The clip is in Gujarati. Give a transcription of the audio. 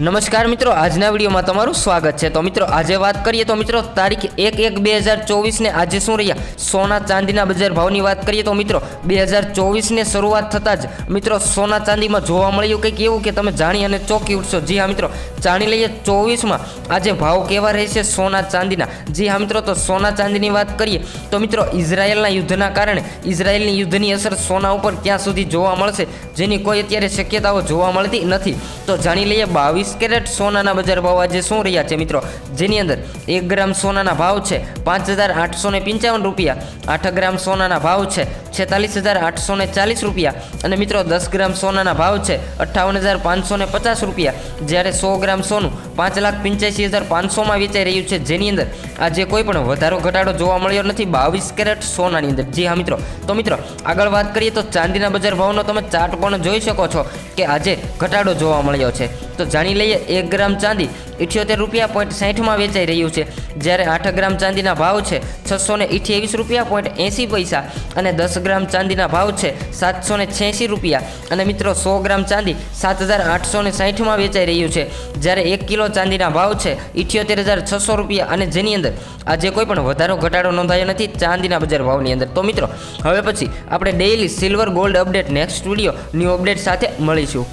નમસ્કાર મિત્રો, આજના વિડીયોમાં તમારું સ્વાગત છે. તો મિત્રો, આજે વાત કરીએ તો મિત્રો, તારીખ એક એક બે હજાર ચોવીસને આજે શું રહ્યા? સોના ચાંદીના બજાર ભાવની વાત કરીએ તો મિત્રો, બે હજાર ચોવીસને શરૂઆત થતાં જ મિત્રો સોના ચાંદીમાં જોવા મળ્યું કંઈક એવું કે તમે જાણી અને ચોંકી ઉઠશો. જી હા મિત્રો, જાણી લઈએ ચોવીસમાં આજે ભાવ કેવા રહેશે સોના ચાંદીના? જી હા મિત્રો, તો સોના ચાંદીની વાત કરીએ તો મિત્રો, ઇઝરાયેલના યુદ્ધના કારણે ઇઝરાયેલની યુદ્ધની અસર સોના ઉપર ક્યાં સુધી જોવા મળશે? જેની કોઈ અત્યારે શક્યતાઓ જોવા મળતી નથી. તો જાણી લઈએ બાવીસ કેરેટ સોનાના બજાર ભાવ આજે શું રહ્યા છે મિત્રો? જેની અંદર એક ગ્રામ સોનાના ભાવ છે પાંચ હજાર આઠસો ને પંચાવન રૂપિયા, આઠ ગ્રામ સોનાના ભાવ છે છેતાલીસ હજાર આઠસો ને ચાલીસ રૂપિયા અને મિત્રો દસ ગ્રામ સોનાના ભાવ છે અઠ્ઠાવન હજાર પાંચસો ને પચાસ રૂપિયા. જ્યારે સો ગ્રામ સોનું પાંચ લાખ પંચ્યાસી હજાર પાંચસોમાં વેચાઈ રહ્યું છે. જેની અંદર આજે કોઈ પણ વધારો, ઘટાડો જોવા મળ્યો નથી. બાવીસ કેરેટ સોનાની અંદર. જી હા, મિત્રો. તો મિત્રો, આગળ વાત કરીએ તો ચાંદીના બજાર ભાવનો તમે ચાર્ટ પણ જોઈ શકો છો કે આજે ઘટાડો જોવા મળ્યો છે. તો જાણી લઈએ, એક ગ્રામ ચાંદી ઇઠ્યોતેર રૂપિયા પોઈન્ટ સાઠમાં વેચાઈ રહ્યું છે. જ્યારે આઠ ગ્રામ ચાંદીના ભાવ છે છસો ને અઠ્યાવીસ રૂપિયા પોઈન્ટ એંસી પૈસા અને દસ ગ્રામ ચાંદીના ભાવ છે સાતસો ને છ્યાસી રૂપિયા. અને મિત્રો, સો ગ્રામ ચાંદી સાત હજાર આઠસો ને સાઠમાં વેચાઈ રહ્યું છે. જ્યારે એક કિલો ચાંદીના ભાવ છે ઇઠ્યોતેર હજાર છસો રૂપિયા. અને જેની અંદર આજે કોઈ પણ વધારો, ઘટાડો નોંધાયો નથી ચાંદીના બજાર ભાવની અંદર. તો મિત્રો, હવે પછી આપણે daily silver gold update next video new update સાથે મળીશું.